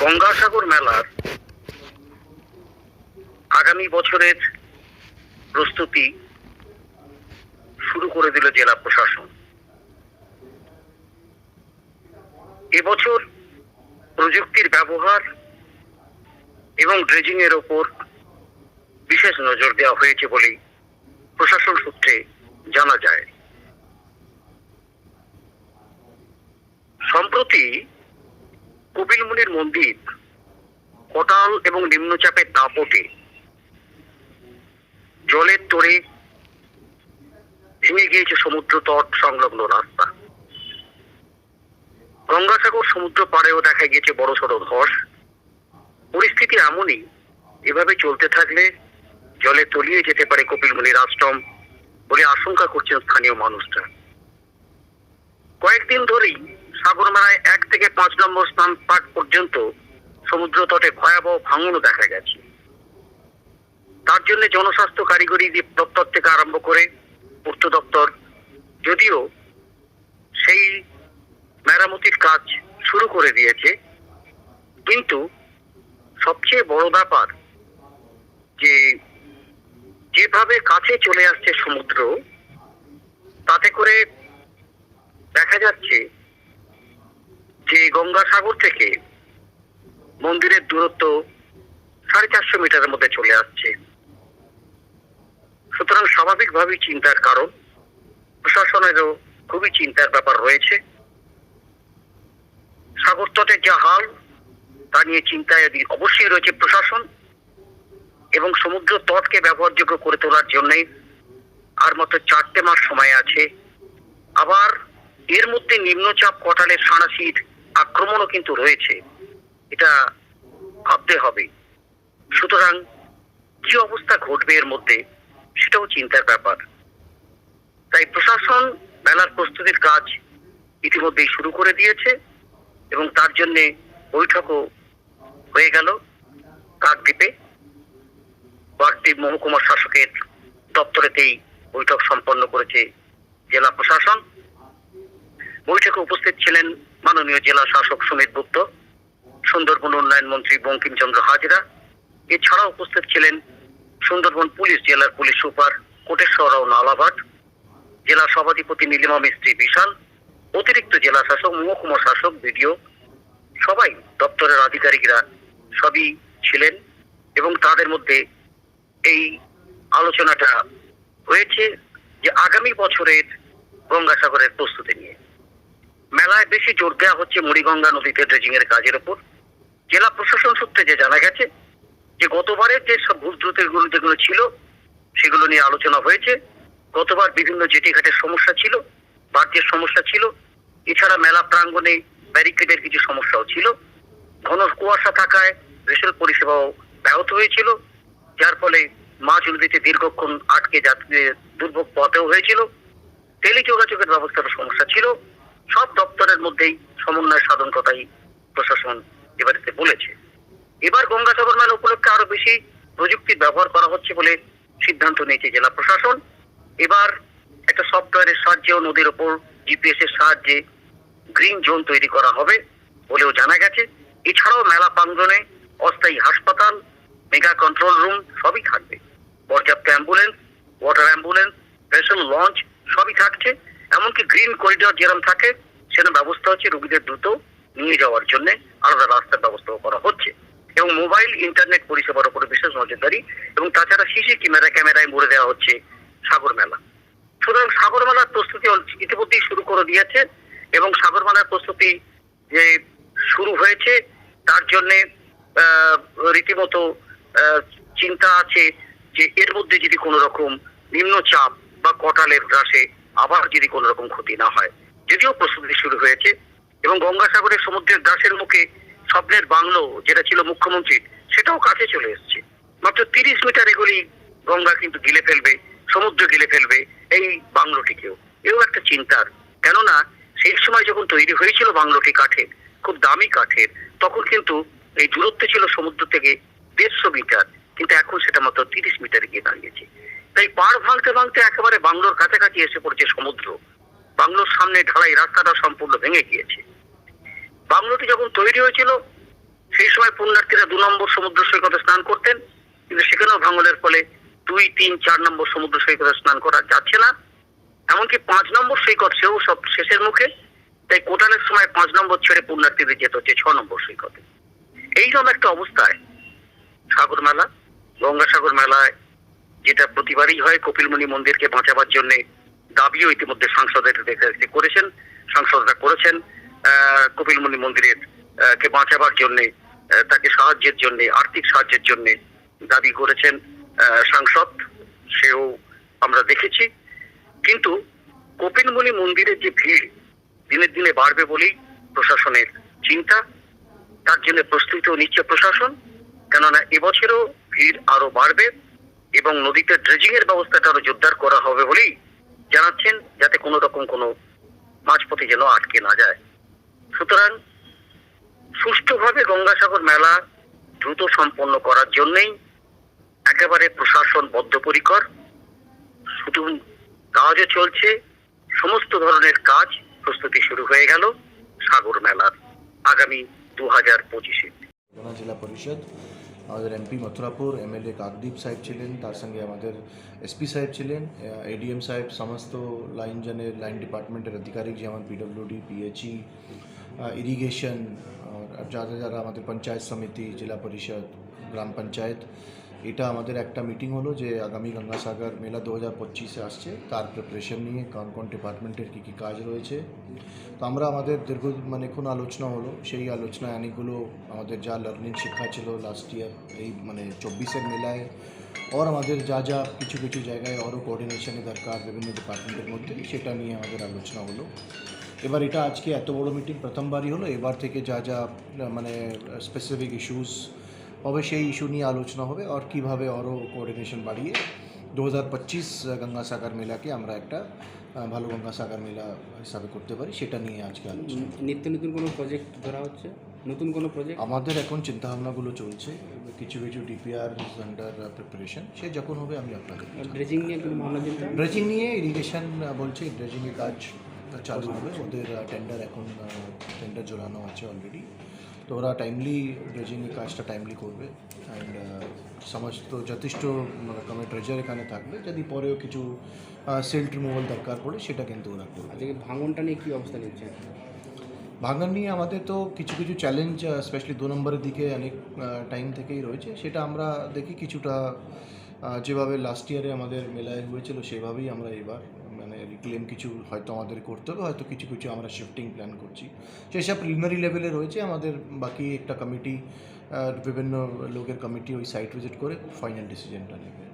গঙ্গাসাগর মেলার আগামী বছরের প্রস্তুতি শুরু করে দিল জেলা প্রশাসন। এবছর প্রযুক্তির ব্যবহার এবং ড্রেজিং এর ওপর বিশেষ নজর দেওয়া হয়েছে বলেই প্রশাসন সূত্রে জানা যায়। সম্প্রতি কপিলমুনির মন্দির, কোটাল এবং নিম্নচাপের দাপটে। জলের তোড়ে ভেঙে গিয়েছে সমুদ্র তট সংলগ্ন রাস্তা। গঙ্গাসাগর সমুদ্র পাড়েও দেখা গিয়েছে বড় সড়ো ধস। পরিস্থিতি এমনই, এভাবে চলতে থাকলে জলে তলিয়ে যেতে পারে কপিলমুনির আশ্রম বলে আশঙ্কা করছেন স্থানীয় মানুষরা। কয়েকদিন ধরেই সাগরমালায় এক থেকে পাঁচ নম্বর স্থান পাট পর্যন্ত সমুদ্র তটে ভয়াবহ ভাঙনও দেখা গেছে। তার জন্য জনস্বাস্থ্য কারিগরি দপ্তর থেকে আরম্ভ করে পূর্ত দপ্তর, যদিও সেই মেরামতির কাজ শুরু করে দিয়েছে। কিন্তু সবচেয়ে বড় ব্যাপার যে যেভাবে কাছে চলে আসছে সমুদ্র, তাতে করে দেখা যাচ্ছে যে গঙ্গাসাগর থেকে মন্দিরের দূরত্ব সাড়ে চারশো মিটারের মধ্যে চলে আসছে। সুতরাং স্বাভাবিকভাবেই চিন্তার কারণ, প্রশাসনেরও খুবই চিন্তার ব্যাপার রয়েছে। সাগর তটের যা হাল, তা নিয়ে চিন্তায় অবশ্যই রয়েছে প্রশাসন এবং সমুদ্র তটকে ব্যবহারযোগ্য করে তোলার জন্যই আর মাত্র চারটে মাস সময় আছে। আবার এর মধ্যে নিম্নচাপ কটালের সাঁড়াশির আক্রমণও কিন্তু রয়েছে। এটা ভাবতে হবে। সুতরাং কি অবস্থা ঘটবে এর মধ্যে, সেটাও চিন্তার ব্যাপার। তাই প্রশাসন মেলার প্রস্তুতির কাজ ইতিমধ্যেই শুরু করে দিয়েছে এবং তার জন্যে বৈঠকও হয়ে গেল। কাকদ্বীপে বাগদ্বীপ মহকুমা শাসকের দপ্তরেতেই বৈঠক সম্পন্ন করেছে জেলা প্রশাসন। বৈঠকে উপস্থিত ছিলেন মাননীয় জেলা শাসক সুমিত গুপ্ত, সুন্দরবন উন্নয়ন মন্ত্রী বঙ্কিমচন্দ্র হাজরা, এছাড়াও উপস্থিত ছিলেন সুন্দরবন পুলিশ জেলার পুলিশ সুপার কোটেশ্বর রাও নালাভাট, জেলা সভাধিপতি নীলিমা মিস্ত্রি বিশাল, অতিরিক্ত জেলা শাসক মহকুমা শাসক বিডিও, সবাই দপ্তরের আধিকারিকরা সবই ছিলেন এবং তাদের মধ্যে এই আলোচনাটা হয়েছে যে আগামী বছরের গঙ্গাসাগরের প্রস্তুতি নিয়ে। মেলায় বেশি জোর দেওয়া হচ্ছে মুড়িগঙ্গা নদীতে ড্রেজিং এর কাজের ওপর। জেলা প্রশাসন সূত্রে যে জানা গেছে, যে গতবারের যে সব ভুল ত্রুটিগুলো যেগুলো ছিল, সেগুলো নিয়ে আলোচনা হয়েছে। গতবার বিভিন্ন জেটি ঘাটের সমস্যা ছিল বাদ্যের সমস্যা ছিল। এছাড়া মেলা প্রাঙ্গণে ব্যারিকেডের কিছু সমস্যাও ছিল। ঘন কুয়াশা থাকায় রেশন পরিষেবাও ব্যাহত হয়েছিল। যার ফলে মাছ নদীতে দীর্ঘক্ষণ আটকে যাত্রীদের দুর্ভোগ পথেও হয়েছিল। টেলিযোগাযোগের ব্যবস্থার সমস্যা ছিল। সব দপ্তরের মধ্যেই সমন্বয় সাধন কথাই প্রশাসন এবারেতে বলেছে। এবার গঙ্গাসাগর মেলা উপলক্ষে আরও বেশি প্রযুক্তির ব্যবহার করা হচ্ছে বলে সিদ্ধান্ত নিয়েছে জেলা প্রশাসন। এবার একটা সফটওয়্যারের সাহায্যেও নদীর ওপর জিপিএস এর সাহায্যে গ্রিন জোন তৈরি করা হবে বলেও জানা গেছে। এছাড়াও মেলা প্রাঙ্গনে অস্থায়ী হাসপাতাল, মেগা কন্ট্রোল রুম সবই থাকবে। পর্যাপ্ত ambulance, water ambulance special launch সবই থাকছে। এমনকি গ্রিন করিডর যেরকম থাকে সেরকম ব্যবস্থা হচ্ছে রুগীদের দ্রুত নিয়ে যাওয়ার জন্য আলাদা রাস্তার ব্যবস্থাও করা হচ্ছে। এবং মোবাইল ইন্টারনেট পরিষেবার উপরে বিশেষ নজরদারি এবং তাছাড়া সিসি ক্যামেরা ক্যামেরায় মুড়ে দেওয়া হচ্ছে সাগর মেলা সুতরাং সাগর মেলার প্রস্তুতি ইতিমধ্যেই শুরু করে দিয়েছে এবং সাগর মেলার প্রস্তুতি যে শুরু হয়েছে, তার জন্য রীতিমতো চিন্তা আছে যে এর মধ্যে যদি কোনো রকম নিম্নচাপ বা কটালের গ্রাসে আবার যদি কোনো রকম ক্ষতি না হয়। যদিও প্রস্তুতি শুরু হয়েছে এবং গঙ্গাসাগরের সমুদ্রের দাসের মুখে স্বপ্নের বাংলো যেটা ছিল মুখ্যমন্ত্রীর সেটাও কাছে চলে এসেছে। মাত্র তিরিশ মিটার এগুলি গঙ্গা কিন্তু গিলে ফেলবে, সমুদ্র গিলে ফেলবে এই বাংলোটিকেও। এও একটা চিন্তার। কেননা, সেই সময় যখন তৈরি হয়েছিল বাংলোটি কাঠের, খুব দামি কাঠের, তখন কিন্তু এই দূরত্ব ছিল সমুদ্র থেকে দেড়শো মিটার। কিন্তু এখন সেটা মাত্র তিরিশ মিটার গিয়ে দাঁড়িয়েছে। তাই পাড় ভাঙতে ভাঙতে একেবারে বাংলোর কাছাকাছি এসে পড়েছে সমুদ্র। বাংলোর সামনে ঢালাই রাস্তাটা সম্পূর্ণ ভেঙে গিয়েছে। বাংলোটি যখন তৈরি হয়েছিল, সেই সময় পুণ্যার্থীরা দু নম্বর সমুদ্র সৈকতে স্নান করতেন, কিন্তু সেখানেও ভাঙনের ফলে দুই, তিন, চার নম্বর সমুদ্র সৈকতে স্নান করা যাচ্ছে না। এমনকি পাঁচ নম্বর সৈকত সেও সব শেষের মুখে, তাই কোটালের সময় পাঁচ নম্বর ছেড়ে পুণ্যার্থীদের যেতে হচ্ছে ছ নম্বর সৈকতে। এইরকম একটা অবস্থায় সাগর মেলা গঙ্গাসাগর মেলায় যেটা প্রতিবারই হয় কপিলমুনি মন্দিরকে বাঁচাবার জন্য দাবিও ইতিমধ্যে সাংসদের করেছেন সাংসদরা করেছেন আহ, কপিলমুনি মন্দিরের কে বাঁচাবার জন্য তাকে সাহায্যের জন্য আর্থিক সাহায্যের জন্য দাবি করেছেন সাংসদ সেও আমরা দেখেছি। কিন্তু কপিলমুনি মন্দিরের যে ভিড় দিনের দিনে বাড়বে বলেই প্রশাসনের চিন্তা তার জন্য প্রস্তুতিও নিচ্ছে প্রশাসন কেননা এবছরও ভিড় আরও বাড়বে এবং নদীতে ড্রেজিং এর ব্যবস্থাটা আরও জোরদার করা হবে বলেই জানাচ্ছেন যাতে কোনো রকম কোনো মাঝপথে যেন আটকে না যায়। সুতরাং সুষ্ঠুভাবে গঙ্গাসাগর মেলা দ্রুত সম্পন্ন করার জন্যই একেবারে প্রশাসন বদ্ধপরিকর, শুধু কাজও চলছে, সমস্ত ধরনের কাজ প্রস্তুতি শুরু হয়ে গেল সাগর মেলার আগামী দু হাজার পঁচিশে। জেলা পরিষদ আমাদের এমপি মথুরাপুর এমএলএ কাকদ্বীপ সাহেব ছিলেন, তার সঙ্গে আমাদের এসপি সাহেব ছিলেন এডিএম সাহেব, সমস্ত লাইন জনের লাইন ডিপার্টমেন্টের আধিকারিক যেমন পিডব্লিউডি পিএইচই ইরিগেশন আর যারা যারা আমাদের পঞ্চায়েত সমিতি, জেলা পরিষদ, গ্রাম পঞ্চায়েত এটা আমাদের একটা মিটিং হলো যে আগামী গঙ্গাসাগর মেলা দু হাজার পঁচিশে আসছে। তার প্রিপারেশন নিয়ে কোন কোন ডিপার্টমেন্টের কী কী কাজ রয়েছে। তো আমরা আমাদের দীর্ঘ মানে কোন আলোচনা হলো, সেই আলোচনায় অনেকগুলো আমাদের যা লার্নিং শিক্ষা ছিল লাস্ট ইয়ার এই মানে চব্বিশের মেলায় ওর আমাদের যা যা কিছু কিছু জায়গায় আরও কোঅর্ডিনেশনের দরকার বিভিন্ন ডিপার্টমেন্টের মধ্যে, সেটা নিয়ে আমাদের আলোচনা হলো। এবার এটা আজকে এত বড় মিটিং প্রথমবারই হলো, এবার থেকে যা যা মানে স্পেসিফিক ইস্যুস হবে সেই ইস্যু নিয়ে আলোচনা হবে আর কীভাবে আরও কোঅর্ডিনেশন বাড়িয়ে দু হাজার পঁচিশ গঙ্গাসাগর মেলাকে আমরা একটা ভালো গঙ্গাসাগর মেলা হিসাবে করতে পারি সেটা নিয়ে আজকে আলোচনা নিত্য নতুন কোনো প্রজেক্ট ধরা হচ্ছে? নতুন কোনো প্রজেক্ট আমাদের এখন চিন্তাভাবনাগুলো চলছে কিছু কিছু ডিপিআর আন্ডার প্রিপারেশন সে যখন হবে আমি আপনাদের ড্রেজিং নিয়ে কোনো ভাবনা চিন্তা? ড্রেজিং নিয়ে ইরিগেশন বলছে ড্রেজিংয়ের কাজ চালু হবে ওদের টেন্ডার এখন টেন্ডার জোরানো আছে অলরেডি তো ওরা টাইমলি ড্রেজিংয়ের কাজটা টাইমলি করবে অ্যান্ড সমস্ত যথেষ্ট রকমের ট্রেজার এখানে থাকবে। যদি পরেও কিছু সেল্ট রিমুভাল দরকার পড়ে সেটা কিন্তু ওরা করবে। আজকে ভাঙনটা নিয়ে কী অবস্থা নিচ্ছে? ভাঙন নিয়ে আমাদের তো কিছু কিছু চ্যালেঞ্জ স্পেশালি দু নম্বরের দিকে অনেক টাইম থেকেই রয়েছে। সেটা আমরা দেখি কিছুটা যেভাবে লাস্ট ইয়ারে আমাদের মেলায় হয়েছিল সেভাবেই আমরা এবার মানে রিক্লেম কিছু হয়তো আমাদের করতে হবে, হয়তো কিছু কিছু আমরা শিফটিং প্ল্যান করছি। সেসব প্রিলিমিনারি লেভেলে রয়েছে, আমাদের বাকি একটা কমিটি বিভিন্ন লোকের কমিটি ওই সাইট ভিজিট করে ফাইনাল ডিসিশনটা নেবে।